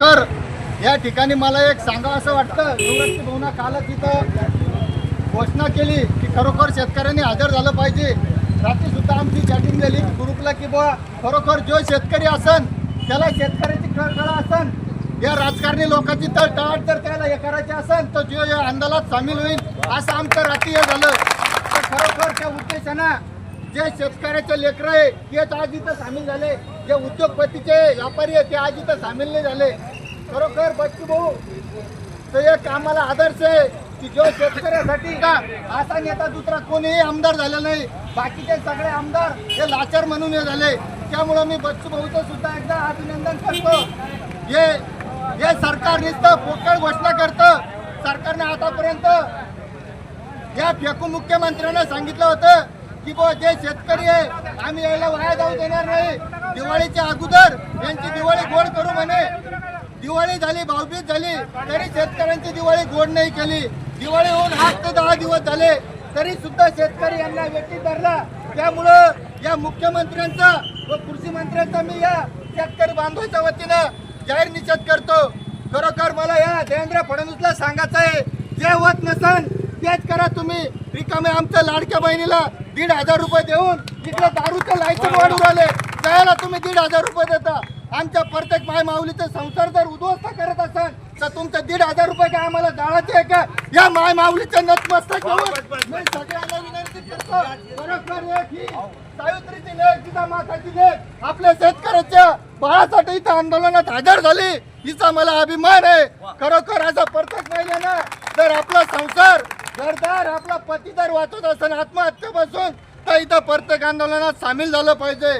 तर या ठिकाणी मला एक सांगा असं वाटतं निवृत्ती भावना कालच इथं घोषणा केली की खरोखर शेतकऱ्यांनी हजर झालं पाहिजे. रात्री सुद्धा आमची चॅटिंग झाली ग्रुपला की बुवा खरोखर जो शेतकरी असन त्याला शेतकऱ्याची कळकळा असन. या राजकारणी लोकांची तर टाळ जर त्याला हे करायचे असन तर जो या आंदोलनात सामील होईल असं आमचं रात्री हे झालं. तर खरोखर त्या उद्देशानं जे शेतकऱ्याचे लेकर आहे तेच आज इथं सामील झाले. जे उद्योगपतीचे व्यापारी आहे ते आज इथं सामील नाही झाले. खरोखर बच्चू भाऊ तर एक आम्हाला आदर्श आहे की जो शेतकऱ्यासाठी का असा नेता दुसरा कोणीही आमदार झाला नाही. बाकीचे सगळे आमदार हे लाचार म्हणून हे झाले. त्यामुळं मी बच्चू भाऊचं सुद्धा एकदा अभिनंदन करतो. हे हे सरकार नुसतं पोकळ घोषणा करतं. सरकारने आतापर्यंत या फेकू मुख्यमंत्र्यांना सांगितलं होतं की बुवा जे शेतकरी आहे आम्ही यायला वाया जाऊ देणार नाही. दिवाळीच्या अगोदर यांची दिवाळी गोड करू म्हणे. दिवाळी झाली भाऊबीज झाली तरी शेतकऱ्यांची दिवाळी गोड नाही केली. दिवाळी होऊन आठ ते दहा दिवस झाले तरी सुद्धा शेतकरी यांना व्यक्ती धरला. त्यामुळं या मुख्यमंत्र्यांचा व कृषी मंत्र्यांचा मी या शेतकरी बांधवाच्या वतीनं जाहीर निषेध करतो. खरोखर मला या देवेंद्र फडणवीसला सांगायचं आहे जे होत नसन तेच करा तुम्ही. रिकामे आमच्या लाडक्या बहिणीला दीड हजार रुपये देऊन तिकडे दारूचं लायसन वाढून आले त्याला तुम्ही दीड हजार रुपये देता. आमच्या प्रत्येक माय माऊलीचा संसार जर उद्ध्वस्त करत असाल तर तुमचं दीड हजार रुपये काय आम्हाला जाळायचे आहे का? या माय माऊलीचं नतमस्तक घेऊन मी सगळ्यांना विनंती करतो. एक ही. सावित्रीची लेख जिजामाताची लेख आपल्या शेतकऱ्याच्या बाळासाठी इथं आंदोलनात हजर झाली. हिचा मला अभिमान आहे. खरोखर असा प्रत्येक महिन्यानं जर आपला संसार सरदार आपला पती जर वाचत असेल आत्महत्या बसून. तर इथं प्रत्येक आंदोलनात सामील झालं पाहिजे.